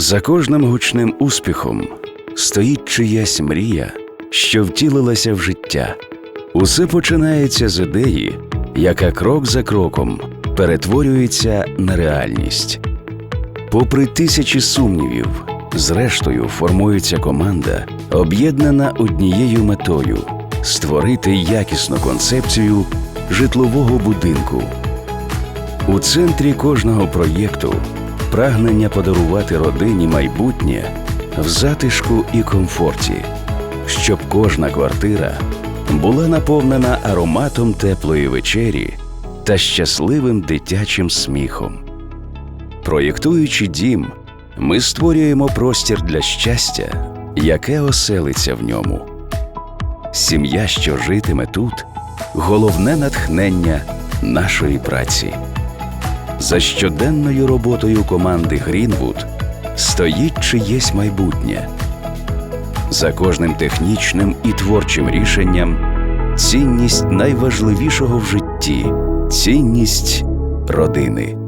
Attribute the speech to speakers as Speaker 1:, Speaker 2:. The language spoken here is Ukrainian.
Speaker 1: За кожним гучним успіхом стоїть чиясь мрія, що втілилася в життя. Усе починається з ідеї, яка крок за кроком перетворюється на реальність. Попри тисячі сумнівів, зрештою формується команда, об'єднана однією метою створити якісну концепцію житлового будинку. У центрі кожного проєкту прагнення подарувати родині майбутнє в затишку і комфорті, щоб кожна квартира була наповнена ароматом теплої вечері та щасливим дитячим сміхом. Проєктуючи дім, ми створюємо простір для щастя, яке оселиться в ньому. Сім'я, що житиме тут, головне натхнення нашої праці. За щоденною роботою команди Грінвуд стоїть чиєсь майбутнє. За кожним технічним і творчим рішенням цінність найважливішого в житті цінність родини.